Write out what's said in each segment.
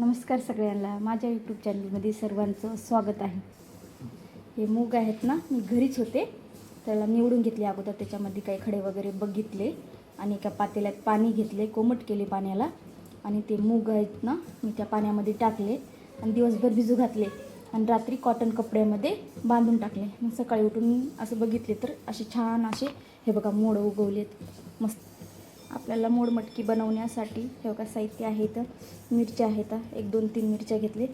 नमस्कार सगळ्यांना. माझ्या यूट्यूब चॅनलमध्ये सर्वांचं स्वागत आहे. हे मूग आहेत ना मी घरीच होते. त्याला निवडून घेतले अगोदर. त्याच्यामध्ये काही खडे वगैरे बघितले आणि एका पातेल्यात पाणी घेतले कोमट केले पाण्याला. आणि ते मूग आहेत ना मी त्या पाण्यामध्ये टाकले आणि दिवसभर भिजू घातले. आणि रात्री कॉटन कपड्यामध्ये बांधून टाकले. मग सकाळी उठून असं बघितले तर असे छान असे हे बघा मोड उगवलेत. मस्त आपल्याला मोडमटकी बनवण्यासाठी हे बघा साहित्य आहे इथं. मिरच्या आहेत एक दोन तीन मिरच्या घेतले.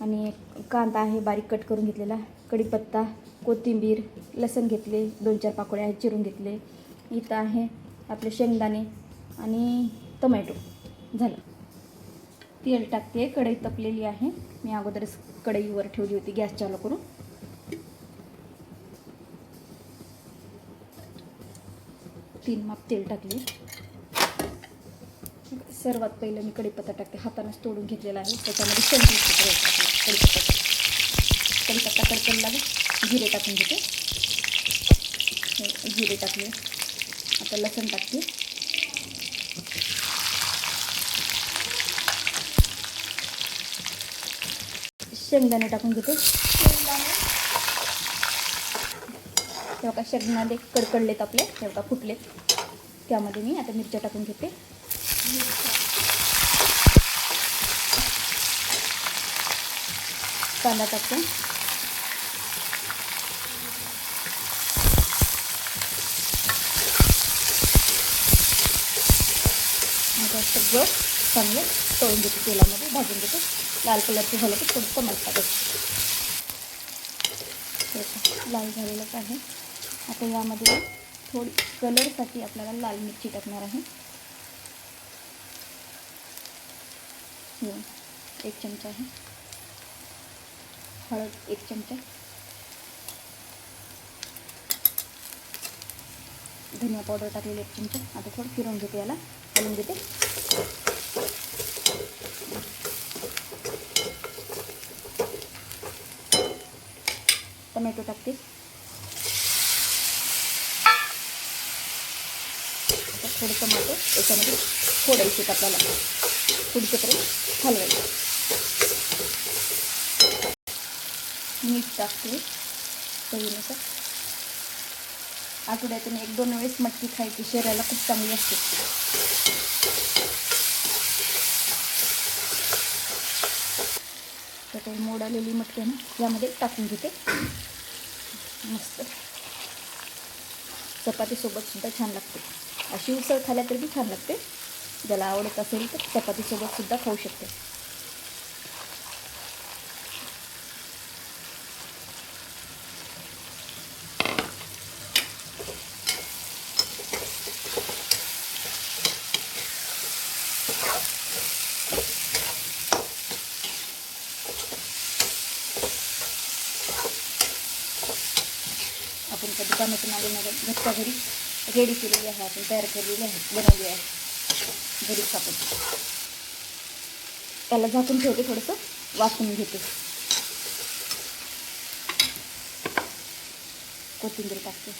आणि एक कांदा आहे बारीक कट करून घेतलेला. कढीपत्ता कोथिंबीर लसण घेतले. दोन चार पाकोळे आहेत चिरून घेतले. इथं आहे आपले शेंगदाणे आणि टोमॅटो. झालं. तेल टाकते. कढई तपलेली आहे. मी अगोदरच कढईवर ठेवली होती गॅस चालू करून. तीन माप तेल टाकले. सर्वात पहिलं मी कढीपत्ता टाकते. हातानंच तोडून घेतलेला आहे. त्याच्यामध्ये शेंगदाणे कढीपत्ता. कढीपत्ता कडकन लागेल. जिरे टाकून घेते. जिरे टाकले. आता लसण टाकते. शेंगदाणे टाकून घेते. तेव्हा शेंगदाणे कडकडलेत आपले तेव्हा फुटलेत. त्यामध्ये मी आता मिरच्या टाकून घेते. कांदा टाकते. आता सगळं चांगलं तळून घेते तेलामध्ये भाजून घेते. लाल कलरचं झालं की थोडं टमाट टाकायचं लाल झालेलंच आहे. आता यामध्ये थोडी कलरसाठी आपल्याला लाल मिरची आहे. हो एक चमचा आहे. हळद एक चमचा. धनिया पावडर टाकलेली एक चमचा. आता थोडं फिरवून घेते याला. हलवून घेते. टमॅटो टाकते. थोडं टमाटो याच्यामध्ये फोडायचे आपल्याला. पुढच्यापर्यंत हलवायचं मीठ टाकते चवीनुसार. आठवड्यातून एक दोन वेळेस मटकी खायची शरीराला खूप चांगली असते. तर काही मोड आलेली मटकी ना यामध्ये टाकून घेते. मस्त. चपातीसोबत सुद्धा छान लागते. अशी उसळ खाल्या तरी छान लागते. ज्याला आवडत असेल तर चपातीसोबत सुद्धा खाऊ शकते. आपण त्या दुकानातून आलेल्या घरच्या घरी. रेडी केलेली आहे आपण तयार केलेली आहे बनवली आहे. घरी आपण त्याला झाकून ठेवते थोडंसं वाफून घेते. कोथिंबीर टाकते.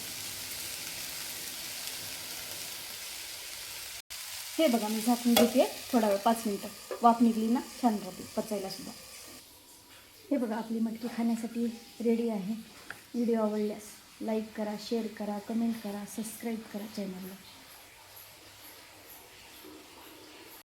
हे बघा मी झाकून घेते थोडा वेळ पाच मिनटं. वाफ निघली ना छान राहते पचायला सुद्धा. हे बघा आपली मटकी खाण्यासाठी रेडी आहे. व्हिडिओ आवडल्यास. लाईक करा शेअर करा कमेंट करा सबस्क्राईब करा चॅनलला